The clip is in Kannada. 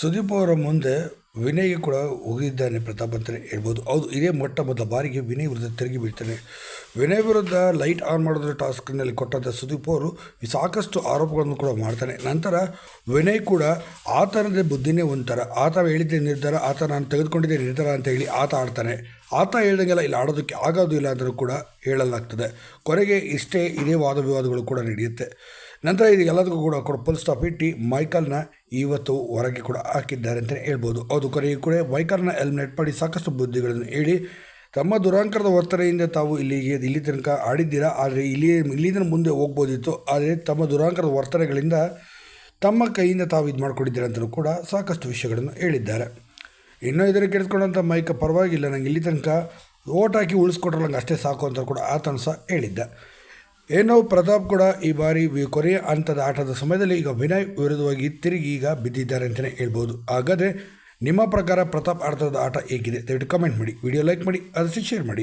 ಸುದೀಪ್ ಅವರ ಮುಂದೆ ವಿನಯ್ಗೆ ಕೂಡ ಹೋಗಿದ್ದಾನೆ ಪ್ರತಾಪ್ ಅಂತಲೇ ಹೇಳ್ಬೋದು. ಹೌದು, ಇದೇ ಮೊಟ್ಟ ಮೊದಲ ಬಾರಿಗೆ ವಿನಯ್ ವಿರುದ್ಧ ತಿರುಗಿ ಬೀಳ್ತಾನೆ. ವಿನಯ್ ವಿರುದ್ಧ ಲೈಟ್ ಆನ್ ಮಾಡೋದ್ರ ಟಾಸ್ಕ್ನಲ್ಲಿ ಕೊಟ್ಟಂಥ ಸುದೀಪ್ ಅವರು ಸಾಕಷ್ಟು ಆರೋಪಗಳನ್ನು ಕೂಡ ಮಾಡ್ತಾನೆ. ನಂತರ ವಿನಯ್ ಕೂಡ ಆತನದೇ ಬುದ್ಧಿನೇ ಒಂಥರ. ಆತ ಹೇಳಿದ್ದೆ ನಿರ್ಧಾರ, ಆತ ನಾನು ತೆಗೆದುಕೊಂಡಿದ್ದೆ ನಿರ್ಧಾರ ಅಂತ ಹೇಳಿ ಆತ ಆಡ್ತಾನೆ. ಆತ ಹೇಳ್ದಂಗೆಲ್ಲ ಇಲ್ಲಿ ಆಡೋದಕ್ಕೆ ಇಲ್ಲ ಅಂದರೂ ಕೂಡ ಹೇಳಲಾಗ್ತದೆ. ಕೊನೆಗೆ ಇಷ್ಟೇ ಇದೇ ವಾದ ವಿವಾದಗಳು ಕೂಡ ನಡೆಯುತ್ತೆ. ನಂತರ ಇದು ಎಲ್ಲದಕ್ಕೂ ಕೂಡ ಕೂಡ ಫುಲ್ ಸ್ಟಾಪ್ ಇಟ್ಟು ಮೈಕಲ್ನ ಇವತ್ತು ಹೊರಗೆ ಕೂಡ ಹಾಕಿದ್ದಾರೆ ಅಂತಲೇ ಹೇಳ್ಬೋದು. ಅದು ಕೊನೆಗೆ ಕೂಡ ವೈಕರ್ನ ಎಲಿಮಿನೇಟ್ ಮಾಡಿ ಸಾಕಷ್ಟು ಬುದ್ಧಿಗಳನ್ನು ಹೇಳಿ, ತಮ್ಮ ದುರಾಂಕರದ ಒತ್ತಡೆಯಿಂದ ತಾವು ಇಲ್ಲಿಗೆ, ಇಲ್ಲಿ ತನಕ ಆಡಿದ್ದೀರಾ? ಆದರೆ ಇಲ್ಲಿ ಇಲ್ಲಿಂದ ಮುಂದೆ ಹೋಗ್ಬೋದಿತ್ತು. ಆದರೆ ತಮ್ಮ ದುರಾಂಕರದ ವರ್ತನೆಗಳಿಂದ ತಮ್ಮ ಕೈಯಿಂದ ತಾವು ಇದು ಮಾಡಿಕೊಂಡಿದ್ದೀರ ಅಂತಲೂ ಕೂಡ ಸಾಕಷ್ಟು ವಿಷಯಗಳನ್ನು ಹೇಳಿದ್ದಾರೆ. ಇನ್ನೂ ಇದನ್ನು ಕೆಡಿಸ್ಕೊಂಡಂಥ ಮೈಕ ಪರವಾಗಿಲ್ಲ. ನಂಗೆ ಇಲ್ಲಿ ತನಕ ಓಟ್ ಹಾಕಿ ಉಳಿಸ್ಕೊಟ್ರಲ್ಲ ನಂಗೆ ಅಷ್ಟೇ ಸಾಕು ಅಂತ ಕೂಡ ಆತನು ಸಹ ಹೇಳಿದ್ದ. ಏನೋ ಪ್ರತಾಪ್ ಕೂಡ ಈ ಬಾರಿ ಕೊನೆಯ ಹಂತದ ಆಟದ ಸಮಯದಲ್ಲಿ ಈಗ ವಿನಯ್ ವಿರುದ್ಧವಾಗಿ ತಿರುಗಿ ಈಗ ಬಿದ್ದಿದ್ದಾರೆ ಅಂತಲೇ ಹೇಳ್ಬೋದು. ಹಾಗಾದರೆ ನಿಮ್ಮ ಪ್ರಕಾರ ಪ್ರತಾಪ್ ಆಟದ ಆಟ ಹೇಗಿದೆ? ದಯವಿಟ್ಟು ಕಮೆಂಟ್ ಮಾಡಿ. ವಿಡಿಯೋ ಲೈಕ್ ಮಾಡಿ ಅದಕ್ಕೆ ಶೇರ್ ಮಾಡಿ.